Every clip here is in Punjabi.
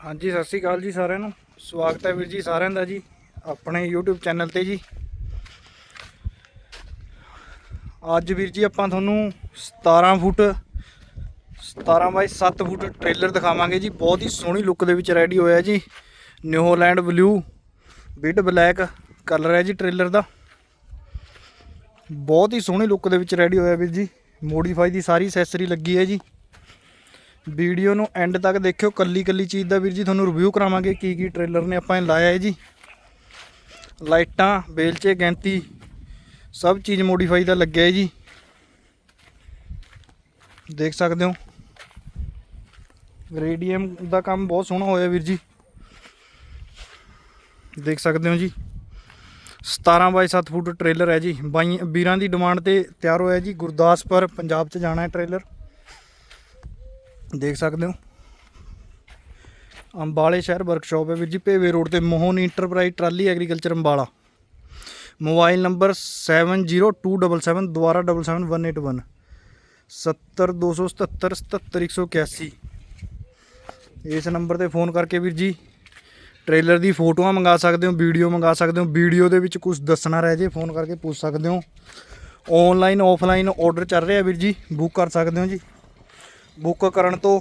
ਹਾਂਜੀ, ਸਤਿ ਸ੍ਰੀ ਅਕਾਲ ਜੀ ਸਾਰਿਆਂ ਨੂੰ। ਸਵਾਗਤ ਹੈ ਵੀਰ ਜੀ ਸਾਰਿਆਂ ਦਾ ਜੀ ਆਪਣੇ YouTube ਚੈਨਲ ਤੇ ਜੀ। ਅੱਜ ਵੀਰ ਜੀ ਆਪਾਂ ਤੁਹਾਨੂੰ 17 ਫੁੱਟ 17 ਬਾਈ 7 ਫੁੱਟ ਟ੍ਰੇਲਰ ਦਿਖਾਵਾਂਗੇ ਜੀ। ਬਹੁਤ ਹੀ ਸੋਹਣੀ ਲੁੱਕ ਦੇ ਵਿੱਚ ਰੈਡੀ ਹੋਇਆ ਜੀ। ਨਿਊਜ਼ੀਲੈਂਡ ਬਲੂ ਬਿਡ ਬਲੈਕ ਕਲਰ ਹੈ ਜੀ ਟ੍ਰੇਲਰ ਦਾ। ਬਹੁਤ ਹੀ ਸੋਹਣੀ ਲੁੱਕ ਦੇ ਵਿੱਚ ਰੈਡੀ ਹੋਇਆ ਵੀਰ ਜੀ। ਮੋਡੀਫਾਈ ਦੀ ਸਾਰੀ ਅਸੈਸਰੀ ਲੱਗੀ ਹੈ ਜੀ। ਵੀਡੀਓ ਨੂੰ ਐਂਡ ਤੱਕ ਦੇਖਿਓ, ਕੱਲੀ ਕੱਲੀ ਚੀਜ਼ ਦਾ ਵੀਰ ਜੀ ਤੁਹਾਨੂੰ ਰਿਵਿਊ ਕਰਾਵਾਂਗੇ ਕੀ ਕੀ ਟ੍ਰੇਲਰ ਨੇ ਆਪਾਂ ਲਾਇਆ ਹੈ ਜੀ। ਲਾਈਟਾਂ ਬੇਲਚੇ ਗੈਂਤੀ, ਸਭ ਚੀਜ਼ ਮੋਡੀਫਾਈ ਦਾ ਲੱਗਿਆ ਹੈ ਜੀ। ਦੇਖ ਸਕਦੇ ਹੋ। ਰੇਡੀਅਮ ਦਾ ਕੰਮ ਬਹੁਤ ਸੋਹਣਾ ਹੋਇਆ ਵੀਰ ਜੀ। ਦੇਖ ਸਕਦੇ ਹੋ ਜੀ। 17 ਬਾਈ 7 ਫੁੱਟ ਟ੍ਰੇਲਰ ਹੈ ਜੀ। ਬਾਈ ਵੀਰਾਂ ਦੀ ਡਿਮਾਂਡ ਤੇ ਤਿਆਰ ਹੋਇਆ ਜੀ। ਗੁਰਦਾਸਪੁਰ, ਪੰਜਾਬ 'ਚ ਜਾਣਾ ਹੈ ਟ੍ਰੇਲਰ ਦੇਖ ਸਕਦੇ ਹੋ। ਅੰਬਾਲੇ ਸ਼ਹਿਰ ਵਰਕਸ਼ਾਪ ਹੈ ਵੀਰ ਜੀ, ਭੇਵੇ ਰੋਡ ਤੇ Mohan enterprise trolley agriculture Ambala. Mobile number 702777 ਦੁਬਾਰਾ 77181 70277 77181 ਇਸ ਨੰਬਰ ਤੇ ਫੋਨ ਕਰਕੇ ਵੀਰ ਜੀ ਟ੍ਰੇਲਰ ਦੀ ਫੋਟੋਆਂ ਮੰਗਾ ਸਕਦੇ ਹੋ ਵੀਡੀਓ ਮੰਗਾ ਸਕਦੇ ਹੋ। ਵੀਡੀਓ ਦੇ ਵਿੱਚ ਕੁਝ ਦੱਸਣਾ ਰਹਿ ਜੇ ਫੋਨ ਕਰਕੇ ਪੁੱਛ ਸਕਦੇ ਹੋ। ਆਨਲਾਈਨ ਆਫਲਾਈਨ ਆਰਡਰ ਚੱਲ ਰਿਹਾ ਵੀਰ ਜੀ ਬੁੱਕ ਕਰ ਸਕਦੇ ਹੋ ਜੀ। ਬੁੱਕ ਕਰਨ ਤੋਂ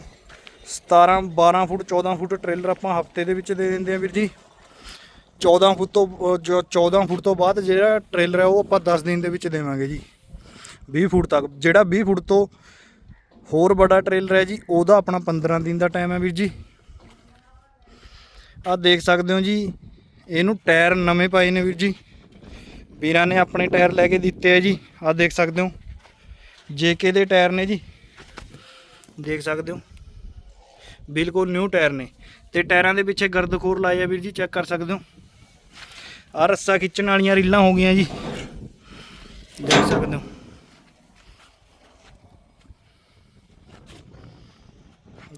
17 12 ਫੁੱਟ 14 ਫੁੱਟ ਟ੍ਰੇਲਰ ਆਪਾਂ ਹਫ਼ਤੇ ਦੇ ਵਿੱਚ ਦੇ ਦਿੰਦੇ ਆ ਵੀਰ ਜੀ। 14 ਫੁੱਟ ਤੋਂ, ਅਹ, ਜੋ 14 ਫੁੱਟ ਤੋਂ ਬਾਅਦ ਜਿਹੜਾ ਟ੍ਰੇਲਰ ਹੈ ਉਹ ਆਪਾਂ 10 ਦਿਨ ਦੇ ਵਿੱਚ ਦੇਵਾਂਗੇ ਜੀ। 20 ਫੁੱਟ ਤੱਕ, ਜਿਹੜਾ 20 ਫੁੱਟ ਤੋਂ ਹੋਰ ਵੱਡਾ ਟ੍ਰੇਲਰ ਹੈ ਜੀ, ਉਹਦਾ ਆਪਣਾ 15 ਦਿਨ ਦਾ ਟਾਈਮ ਹੈ ਵੀਰ ਜੀ। ਆਹ ਦੇਖ ਸਕਦੇ ਹੋ ਜੀ, ਇਹਨੂੰ ਟਾਇਰ ਨਵੇਂ ਪਾਏ ਨੇ ਵੀਰ ਜੀ। ਵੀਰਾਂ ਨੇ ਆਪਣੇ ਟਾਇਰ ਲੈ ਕੇ ਦਿੱਤੇ ਆ ਜੀ। ਆਹ ਦੇਖ ਸਕਦੇ ਹੋ, ਜੇਕੇ ਦੇ ਟਾਇਰ ਨੇ ਜੀ। ਦੇਖ ਸਕਦੇ ਹੋ। ਬਿਲਕੁਲ ਨਿਊ ਟਾਇਰ ਨੇ। ਤੇ ਟਾਇਰਾਂ ਦੇ ਪਿੱਛੇ ਗਰਦਖੋਰ ਲਾਏ ਆ ਵੀਰ ਜੀ ਚੈੱਕ ਕਰ ਸਕਦੇ ਹੋ। ਆ ਰੱਸਾ ਖਿੱਚਣ ਵਾਲੀਆਂ ਰੀਲਾਂ ਹੋ ਗਈਆਂ ਜੀ। ਦੇਖ ਸਕਦੇ ਹੋ।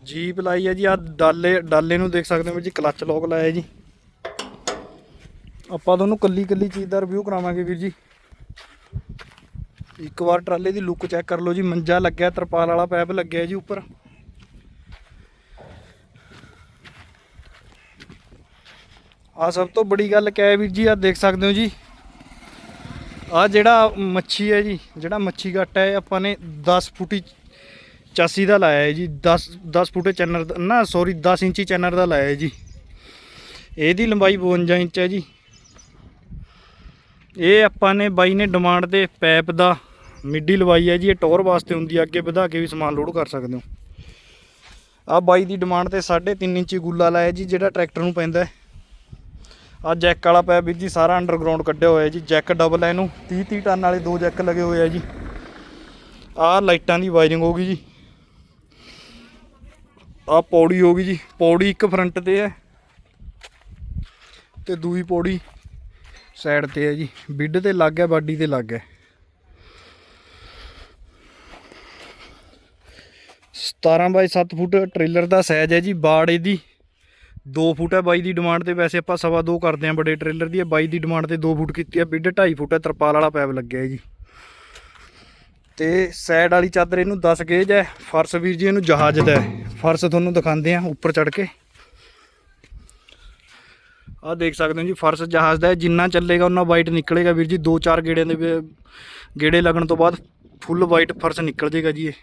ਜੀਪ ਲਾਈ ਹੈ ਜੀ ਆ ਡਾਲੇ ਡਾਲੇ ਨੂੰ ਦੇਖ ਸਕਦੇ ਹੋ ਵੀਰ ਜੀ ਕਲੱਚ ਲੋਕ ਲਾਇਆ ਜੀ। ਆਪਾਂ ਤੁਹਾਨੂੰ ਕੱਲੀ ਕੱਲੀ ਚੀਜ਼ ਦਾ ਰਿਵਿਊ ਕਰਾਵਾਂਗੇ ਵੀਰ ਜੀ। ਇੱਕ ਵਾਰ ਟਰਾਲੇ ਦੀ ਲੁੱਕ ਚੈੱਕ ਕਰ ਲਓ ਜੀ, ਮੰਜਾ ਲੱਗਿਆ, ਤਰਪਾਲ ਵਾਲਾ ਪੈਪ ਲੱਗਿਆ ਜੀ ਉੱਪਰ। ਆ ਸਭ ਤੋਂ ਬੜੀ ਗੱਲ ਕਿਆ ਵੀਰ ਜੀ ਆ ਦੇਖ ਸਕਦੇ ਹੋ ਜੀ। ਆ ਜਿਹੜਾ ਮੱਛੀ ਹੈ ਜੀ, ਜਿਹੜਾ ਮੱਛੀ ਗੱਟ ਹੈ ਇਹ ਆਪਾਂ ਨੇ 10 ਫੁੱਟੀ ਚਾਸੀ ਦਾ ਲਾਇਆ ਹੈ ਜੀ 10 10 ਫੁੱਟੇ ਚੈਨਰ ਦਾ, ਨਾ ਸੌਰੀ 10 ਇੰਚੀ ਚੈਨਰ ਦਾ ਲਾਇਆ ਹੈ ਜੀ। ਇਹਦੀ ਲੰਬਾਈ 52 ਇੰਚ ਹੈ ਜੀ। ਇਹ ਆਪਾਂ ਨੇ ਬਾਈ ਨੇ ਡਿਮਾਂਡ ਤੇ ਪੈਪ ਦਾ ਮਿੱਡੀ ਲਵਾਈ ਹੈ ਜੀ, ਇਹ ਟੋਰ ਵਾਸਤੇ ਹੁੰਦੀ ਹੈ ਅੱਗੇ ਵਧਾ ਕੇ ਵੀ ਸਮਾਨ ਲੋਡ ਕਰ ਸਕਦੇ ਹੋ। ਆ ਬਾਈ ਦੀ ਡਿਮਾਂਡ ਤੇ 3.5 ਇੰਚੀ ਗੁੱਲਾ ਲਾਇਆ ਜੀ, ਜਿਹੜਾ ਟਰੈਕਟਰ ਨੂੰ ਪੈਂਦਾ ਹੈ। ਆ ਜੈਕ ਵਾਲਾ ਪੈਪ ਵੀਰ ਜੀ, ਸਾਰਾ ਅੰਡਰਗਰਾਉਂਡ ਕੱਢਿਆ ਹੋਇਆ ਜੀ, ਜੈਕ ਡਬਲ ਹੈ ਇਹਨੂੰ 30 30 ਟਨ ਵਾਲੇ ਦੋ ਜੈਕ ਲੱਗੇ ਹੋਏ ਆ ਜੀ। ਆ ਲਾਈਟਾਂ ਦੀ ਵਾਇਰਿੰਗ ਹੋ ਗਈ ਜੀ। ਆ ਪੌੜੀ ਹੋ ਗਈ ਜੀ, ਪੌੜੀ ਇੱਕ ਫਰੰਟ ਤੇ ਹੈ ਤੇ ਦੂਈ ਪੌੜੀ ਸਾਈਡ ਤੇ ਹੈ ਜੀ। ਬਿੱਡ ਤੇ ਲੱਗ ਗਿਆ, ਬਾਡੀ ਤੇ ਲੱਗ ਗਿਆ। 17 ਬਾਈ 7 ਫੁੱਟ ਟ੍ਰੇਲਰ ਦਾ ਸਾਈਜ਼ ਹੈ ਜੀ ਬਾੜ ਇਹਦੀ। 2 ਫੁੱਟ ਹੈ ਬਾਈ ਦੀ ਡਿਮਾਂਡ ਤੇ, ਵੈਸੇ ਆਪਾਂ ਸਵਾ ਦੋ ਕਰਦੇ ਆਂ ਬੜੇ ਟ੍ਰੇਲਰ ਦੀ ਹੈ ਬਾਈ ਦੀ ਡਿਮਾਂਡ ਤੇ 2 ਫੁੱਟ ਕੀਤੀ ਹੈ ਬਿੱਡ 2.5 ਫੁੱਟ ਹੈ, ਤਰਪਾਲ ਵਾਲਾ ਪੈਪ ਲੱਗਿਆ ਹੈ ਜੀ। ਤੇ ਸਾਈਡ ਵਾਲੀ ਚਾਦਰ ਇਹਨੂੰ 10 ਗੇਜ ਹੈ, ਫਰਸ਼ ਵੀਰ ਜੀ ਇਹਨੂੰ ਜਹਾਜ਼ ਦਾ ਫਰਸ਼ ਤੁਹਾਨੂੰ ਦਿਖਾਉਂਦੇ ਆ ਉੱਪਰ ਚੜ ਕੇ। ਆਹ ਦੇਖ ਸਕਦੇ ਹੋ ਜੀ, ਫਰਸ਼ ਜਹਾਜ਼ ਦਾ ਜਿੰਨਾ ਚੱਲੇਗਾ ਉਹਨਾਂ ਵਾਈਟ ਨਿਕਲੇਗਾ ਵੀਰ ਜੀ 2-4 ਗੇੜਿਆਂ ਦੇ ਗੇੜੇ ਲੱਗਣ ਤੋਂ ਬਾਅਦ ਫੁੱਲ ਵਾਈਟ ਫਰਸ਼ ਨਿਕਲ ਜੇਗਾ ਜੀ ਇਹ।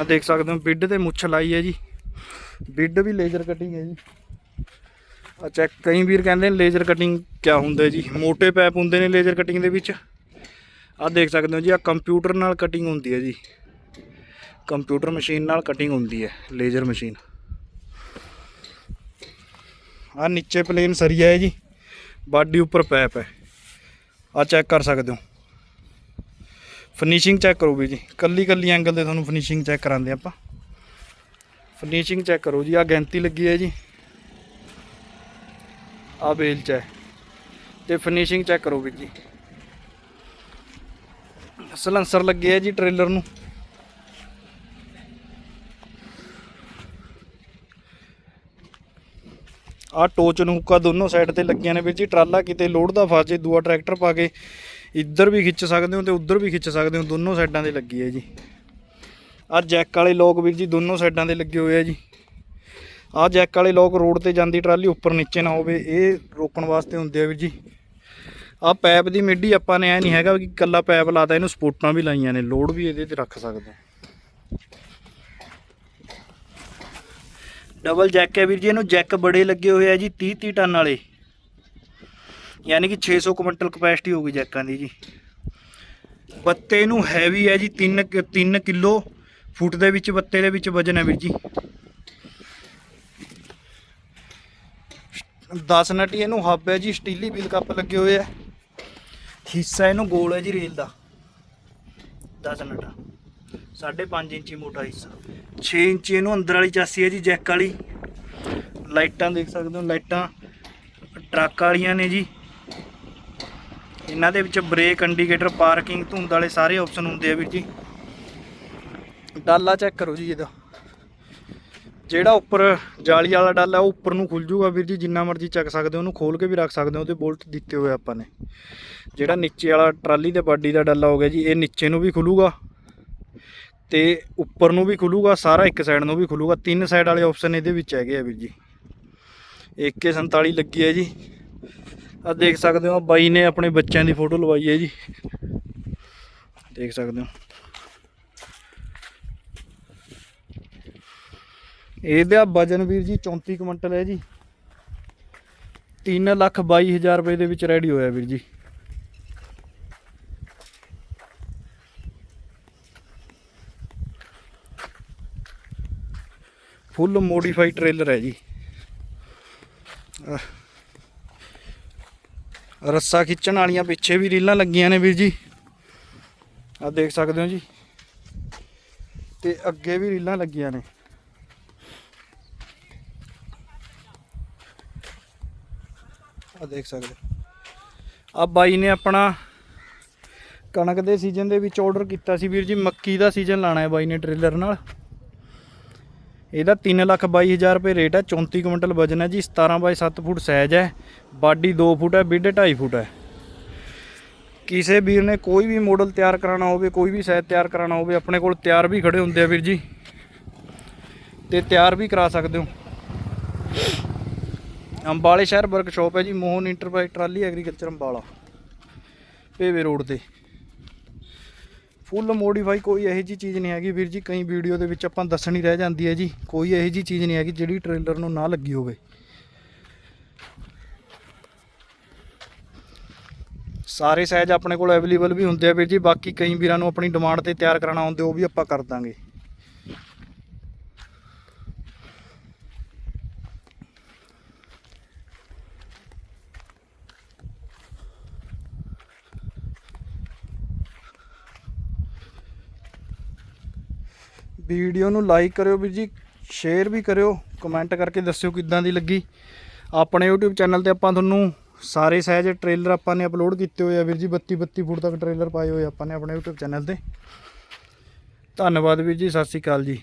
ਆ ਦੇਖ ਸਕਦੇ ਹੋ, ਬਿੱਡ ਤੇ ਮੁੱਛ ਲਾਈ ਹੈ ਜੀ। ਬਿੱਡ ਵੀ ਲੇਜ਼ਰ ਕਟਿੰਗ ਹੈ ਜੀ। ਆ ਚੈੱਕ ਕਈ ਵੀਰ ਕਹਿੰਦੇ ਨੇ ਲੇਜ਼ਰ ਕਟਿੰਗ ਕਿਆ ਹੁੰਦਾ ਜੀ? ਮੋٹے ਪੈਪ ਹੁੰਦੇ ਨੇ ਲੇਜ਼ਰ ਕਟਿੰਗ ਦੇ ਵਿੱਚ। ਆ ਦੇਖ ਸਕਦੇ ਹੋ ਜੀ, ਆ ਕੰਪਿਊਟਰ ਨਾਲ ਕਟਿੰਗ ਹੁੰਦੀ ਹੈ ਜੀ। ਕੰਪਿਊਟਰ ਮਸ਼ੀਨ ਨਾਲ ਕਟਿੰਗ ਹੁੰਦੀ ਹੈ, ਲੇਜ਼ਰ ਮਸ਼ੀਨ ਆ ਨੀਚੇ ਪਲੇਨ ਸਰੀਆ ਹੈ ਜੀ। ਬਾਡੀ ਉੱਪਰ ਪੈਪ ਹੈ। ਆ ਚੈੱਕ ਕਰ ਸਕਦੇ ਹੋ। ਫਿਨਿਸ਼ਿੰਗ ਚੈੱਕ ਕਰੋ ਵੀ ਜੀ। ਕੱਲੀ ਕੱਲੀ ਐਂਗਲ ਤੇ ਤੁਹਾਨੂੰ ਫਿਨਿਸ਼ਿੰਗ ਚੈੱਕ ਕਰਾਉਂਦੇ ਆਪਾਂ। ਫਿਨਿਸ਼ਿੰਗ ਚੈੱਕ ਕਰੋ ਜੀ। ਆ ਗੈਂਤੀ ਲੱਗੀ ਹੈ ਜੀ। ਆ ਬੇਲ ਚ ਹੈ। ਤੇ ਫਿਨਿਸ਼ਿੰਗ ਚੈੱਕ ਕਰੋ ਵੀ ਜੀ। ਸਲੰਸਰ ਲੱਗੇ ਹੈ ਜੀ ਟ੍ਰੇਲਰ ਨੂੰ। ਆ ਟੋਚ ਨੂੰ ਹੁੱਕਾ ਦੋਨੋਂ ਸਾਈਡ ਤੇ ਲੱਗੀਆਂ ਨੇ ਵੀਰ ਜੀ। ਟਰਾਲਾ ਕਿਤੇ ਲੋਡ ਦਾ ਫਸ ਜੇ, ਦੂਆ ਟਰੈਕਟਰ ਪਾ ਕੇ। ਇੱਧਰ ਵੀ ਖਿੱਚ ਸਕਦੇ ਹੋ ਤੇ ਉੱਧਰ ਵੀ ਖਿੱਚ ਸਕਦੇ ਹੋ, ਦੋਨੋਂ ਸਾਈਡਾਂ ਤੇ ਲੱਗੀ ਹੈ ਜੀ। ਆ ਜੈਕ ਵਾਲੇ ਲੋਕ ਵੀਰ ਜੀ, ਦੋਨੋਂ ਸਾਈਡਾਂ ਤੇ ਲੱਗੇ ਹੋਏ ਆ ਜੀ। ਆ ਜੈਕ ਵਾਲੇ ਲੋਕ ਰੋਡ ਤੇ ਜਾਂਦੀ ਟਰਾਲੀ ਉੱਪਰ ਨੀਚੇ ਨਾ ਹੋਵੇ, ਇਹ ਰੋਕਣ ਵਾਸਤੇ ਹੁੰਦੇ ਆ ਵੀਰ ਜੀ। ਆ ਪੈਪ ਦੀ ਮਿੱਡੀ ਆਪਾਂ ਨੇ ਐ ਨਹੀਂ ਹੈਗਾ ਕਿ ਕੱਲਾ ਪੈਪ ਲਾਤਾ ਇਹਨੂੰ ਸਪੋਰਟਾਂ ਵੀ ਲਾਈਆਂ ਨੇ, ਲੋਡ ਵੀ ਇਹਦੇ ਤੇ ਰੱਖ ਸਕਦੇ ਡਬਲ ਜੈਕ ਹੈ ਵੀਰ ਜੀ, ਇਹਨੂੰ ਜੈਕ ਬੜੇ ਲੱਗੇ ਹੋਏ ਆ ਜੀ 30 30 ਟਨ ਵਾਲੇ। ਯਾਨੀ ਕਿ 600 ਕੁਇੰਟਲ ਕਪੈਸਿਟੀ ਹੋਊਗੀ ਜੈਕਾਂ ਦੀ ਜੀ। ਬੱਤੇ ਨੂੰ ਹੈਵੀ ਹੈ ਜੀ 3 3 ਕਿਲੋ ਫੁੱਟ ਦੇ ਵਿੱਚ ਬੱਤੇ ਦੇ ਵਿੱਚ ਵਜਨ ਹੈ ਵੀਰ ਜੀ। 10 ਨਟੀ ਇਹਨੂੰ ਹੱਬ ਹੈ ਜੀ, ਸਟੀਲੀ ਵੀਲ ਕੱਪ ਲੱਗੇ ਹੋਏ ਆ ਹਿੱਸਾ ਇਹਨੂੰ ਗੋਲ ਹੈ ਜੀ ਰੇਲ ਦਾ। 10 ਨਟਾ। 5.5 ਇੰਚੀ ਮੋਟਾ ਹਿੱਸਾ। 6 ਇੰਚੀ ਇਹਨੂੰ ਅੰਦਰ ਵਾਲੀ ਚਾਸੀ ਹੈ ਜੀ, ਜੈਕ ਵਾਲੀ। ਲਾਈਟਾਂ ਦੇਖ ਸਕਦੇ ਹੋ, ਲਾਈਟਾਂ। ਟਰੱਕ ਵਾਲੀਆਂ ਨੇ ਜੀ। ਇਹਨਾਂ ਦੇ ਵਿੱਚ ਬ੍ਰੇਕ ਇੰਡੀਕੇਟਰ ਪਾਰਕਿੰਗ ਧੁੰਦ ਵਾਲੇ ਸਾਰੇ ਆਪਸ਼ਨ ਹੁੰਦੇ ਆ ਵੀਰ ਜੀ। ਡਾਲਾ ਚੈੱਕ ਕਰੋ ਜੀ ਇਹਦਾ। ਜਿਹੜਾ ਉੱਪਰ ਜਾਲੀ ਵਾਲਾ ਡਾਲਾ, ਉਹ ਉੱਪਰ ਨੂੰ ਖੁੱਲ ਜੂਗਾ ਵੀਰ ਜੀ, ਜਿੰਨਾ ਮਰਜ਼ੀ ਚੱਕ ਸਕਦੇ ਹੋ, ਉਹਨੂੰ ਖੋਲ ਕੇ ਵੀ ਰੱਖ ਸਕਦੇ ਹੋ, ਉਹਦੇ ਬੋਲਟ ਦਿੱਤੇ ਹੋਏ ਆਪਾਂ ਨੇ। ਜਿਹੜਾ ਨੀਚੇ ਵਾਲਾ ਟਰਾਲੀ ਦੇ ਬਾਡੀ ਦਾ ਡਾਲਾ ਹੋ ਗਿਆ ਜੀ, ਇਹ ਨੀਚੇ ਨੂੰ ਵੀ ਖੁੱਲੂਗਾ ਤੇ ਉੱਪਰ ਨੂੰ ਵੀ ਖੁੱਲੂਗਾ, ਸਾਰਾ ਇੱਕ ਸਾਈਡ ਨੂੰ ਵੀ ਖੁੱਲੂਗਾ। ਤਿੰਨ ਸਾਈਡ ਵਾਲੇ ਆਪਸ਼ਨ ਇਹਦੇ ਵਿੱਚ ਹੈਗੇ ਆ ਵੀਰ ਜੀ। 147 ਲੱਗੀ ਹੈ ਜੀ। ਆ ਦੇਖ ਸਕਦੇ ਹੋ ਬਾਈ ਨੇ ਆਪਣੇ ਬੱਚਿਆਂ ਦੀ ਫੋਟੋ ਲਵਾਈ ਹੈ ਜੀ। ਦੇਖ ਸਕਦੇ ਹੋ। ਇਹਦਾ ਵਜਨ ਵੀਰ ਜੀ 34 ਕੁਇੰਟਲ ਹੈ ਜੀ। 3 ਲੱਖ 22 ਹਜ਼ਾਰ ਰੁਪਏ ਦੇ ਵਿੱਚ ਰੈਡੀ ਹੋਇਆ ਵੀਰ ਜੀ। ਫੁੱਲ ਮੋਡੀਫਾਈ ਟ੍ਰੇਲਰ ਹੈ ਜੀ। ਆਹ। ਰੱਸਾ ਖਿੱਚਣ ਵਾਲੀਆਂ ਪਿੱਛੇ ਵੀ ਰੀਲਾਂ ਲੱਗੀਆਂ ਨੇ ਵੀਰ ਜੀ। ਆ ਦੇਖ ਸਕਦੇ ਹੋ ਜੀ। ਤੇ ਅੱਗੇ ਵੀ ਰੀਲਾਂ ਲੱਗੀਆਂ ਨੇ। ਆ ਦੇਖ ਸਕਦੇ ਆ ਬਾਈ ਨੇ ਆਪਣਾ ਕਣਕ ਦੇ ਸੀਜ਼ਨ ਦੇ ਵਿੱਚ ਆਰਡਰ ਕੀਤਾ ਸੀ ਵੀਰ ਜੀ। ਮੱਕੀ ਦਾ ਸੀਜ਼ਨ ਲਾਣਾ ਹੈ ਬਾਈ ਨੇ ਟ੍ਰੇਲਰ ਨਾਲ। ਇਹਦਾ 3 ਲੱਖ 22 ਹਜ਼ਾਰ ਰੁਪਏ ਰੇਟ ਹੈ 34 ਕੁਇੰਟਲ ਵਜਨ ਹੈ ਜੀ 17 ਬਾਈ 7 ਫੁੱਟ ਸਾਈਜ਼ ਹੈ, ਬਾਡੀ 2 ਫੁੱਟ ਹੈ, ਬਿੱਡ 2.5 ਫੁੱਟ ਹੈ। ਕਿਸੇ ਵੀਰ ਨੇ ਕੋਈ ਵੀ ਮਾਡਲ ਤਿਆਰ ਕਰਾਉਣਾ ਹੋਵੇ, ਕੋਈ ਵੀ ਸਾਈਜ਼ ਤਿਆਰ ਕਰਾਉਣਾ ਹੋਵੇ, ਆਪਣੇ ਕੋਲ ਤਿਆਰ ਵੀ ਖੜੇ ਹੁੰਦੇ ਆ ਵੀਰ ਜੀ। ਤੇ ਤਿਆਰ ਵੀ ਕਰਾ ਸਕਦੇ ਹੋ। ਅੰਬਾਲੇ ਸ਼ਹਿਰ ਵਰਕਸ਼ਾਪ ਹੈ ਜੀ, Mohan enterprise trolley agriculture Ambala, ਪੇਵੇ road ਤੇ। ਫੁੱਲ ਮੋਡੀਫਾਈ ਕੋਈ ਇਹੋ ਜੀ ਚੀਜ਼ ਨਹੀਂ ਹੈਗੀ ਵੀਰ ਜੀ, ਕਈ ਵੀਡੀਓ ਦੇ ਵਿੱਚ ਆਪਾਂ ਦੱਸਣੀ ਰਹਿ ਜਾਂਦੀ ਹੈ ਜੀ, ਕੋਈ ਇਹੋ ਜੀ ਚੀਜ਼ ਨਹੀਂ ਹੈਗੀ ਜਿਹੜੀ ਟ੍ਰੇਲਰ ਨੂੰ ਨਾ ਲੱਗੀ ਹੋਵੇ। ਸਾਰੇ ਸਾਈਜ਼ ਆਪਣੇ ਕੋਲ ਅਵੇਲੇਬਲ ਵੀ ਹੁੰਦੇ ਆ ਵੀਰ ਜੀ, ਬਾਕੀ ਕਈ ਵੀਰਾਂ ਨੂੰ ਆਪਣੀ ਡਿਮਾਂਡ ਤੇ ਤਿਆਰ ਕਰਾਉਣਾ ਹੁੰਦੇ, ਉਹ ਵੀ ਆਪਾਂ ਕਰ ਦਾਂਗੇ। ਵੀਡੀਓ ਨੂੰ ਲਾਈਕ ਕਰਿਓ ਵੀਰ ਜੀ, ਸ਼ੇਅਰ ਵੀ ਕਰਿਓ ਕਮੈਂਟ ਕਰਕੇ ਦੱਸਿਓ ਕਿੱਦਾਂ ਦੀ ਲੱਗੀ। ਆਪਣੇ YouTube ਚੈਨਲ ਤੇ ਆਪਾਂ ਤੁਹਾਨੂੰ ਸਾਰੇ ਸਾਈਜ਼ ਟ੍ਰੇਲਰ ਆਪਾਂ ਨੇ ਅਪਲੋਡ ਕੀਤੇ ਹੋਏ ਆ ਵੀਰ ਜੀ 32 32 ਫੁੱਟ ਤੱਕ ਟ੍ਰੇਲਰ ਪਾਏ ਹੋਏ ਆਪਾਂ ਨੇ ਆਪਣੇ YouTube ਚੈਨਲ ਤੇ। ਧੰਨਵਾਦ ਵੀਰ ਜੀ, ਸਤਿ ਸ਼੍ਰੀ ਅਕਾਲ ਜੀ।